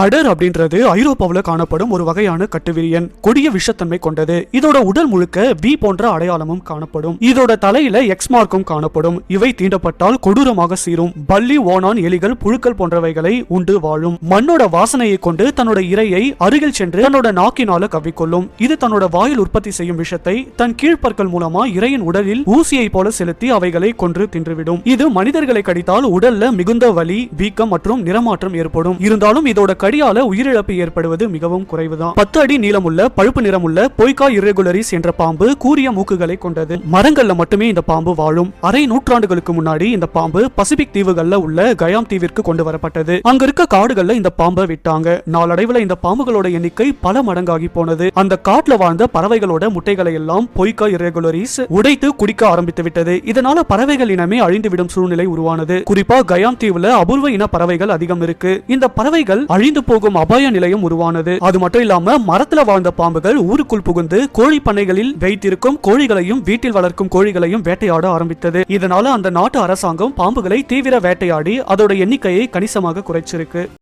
அடர் அப்படின்றது ஐரோப்பாவில் காணப்படும் ஒரு வகையான கட்டுவிரியன் கொடிய விஷத்தன்மை கொண்டது. இதோட உடல் முழுக்க வி போன்ற அடையாளமும் காணப்படும். இதோட தலையில எக்ஸ் மார்க்கும் காணப்படும். இவை தீண்டப்பட்டால் கொடூரமாக சீரும். பள்ளி ஓனான் எலிகள் புழுக்கள் போன்றவைகளை உண்டு வாழும். மண்ணோட வாசனையை கொண்டு தன்னோட இரையை அருகில் சென்று தன்னோட நாக்கினால கவ்விக்கொள்ளும். இது தன்னோட வாயில் உற்பத்தி செய்யும் விஷத்தை தன் கீழ்ப்பற்கள் மூலமா இரையின் உடலில் ஊசியை போல செலுத்தி அவைகளை கொன்று தின்றுவிடும். இது மனிதர்களை கடித்தால் உடல்ல மிகுந்த வலி வீக்கம் மற்றும் நிறமாற்றம் ஏற்படும். இருந்தாலும் இதோட கடியால உயிரிழப்பு ஏற்படுவது மிகவும் குறைவுதான். பத்து அடி நீளமுள்ள பழுப்பு நிறமுள்ள பொய்கா இரெகுலரிஸ் என்ற பாம்பு கூரிய மூக்குகளை கொண்டது. மரங்கள்ல மட்டுமே இந்த பாம்பு வாழும். அரை நூற்றாண்டுகளுக்கு முன்னாடி இந்த பாம்பு பசிபிக் தீவுகள்ல உள்ள கயாம் தீவிற்கு கொண்டு வரப்பட்டது. அங்க இருக்க காடுகள்ல இந்த பாம்பை விட்டாங்க. நாளடைவுல இந்த பாம்புகளோட எண்ணிக்கை பல மடங்காகி போனது. அந்த காட்டுல வாழ்ந்த பறவைகளோட முட்டைகளை எல்லாம் பொய்கா இரெகுலரிஸ் உடைத்து குடிக்க ஆரம்பித்து விட்டது. இதனால பறவைகள் இனமே அழிந்துவிடும் சூழ்நிலை உருவானது. குறிப்பா கயாம் தீவுல அபூர்வ இன பறவைகள் அதிகம் இருக்கு. இந்த பறவைகள் அழிந்து போகும் அபாய நிலையம் உருவானது. அது மட்டும் இல்லாம மரத்துல வாழ்ந்த பாம்புகள் ஊருக்குள் புகுந்து கோழி பண்ணைகளில் வைத்திருக்கும் கோழிகளையும் வீட்டில் வளர்க்கும் கோழிகளையும் வேட்டையாட ஆரம்பித்தது. இதனால அந்த நாட்டு அரசாங்கம் பாம்புகளை தீவிர வேட்டையாடி அதோட எண்ணிக்கையை கணிசமாக குறைச்சிருக்கு.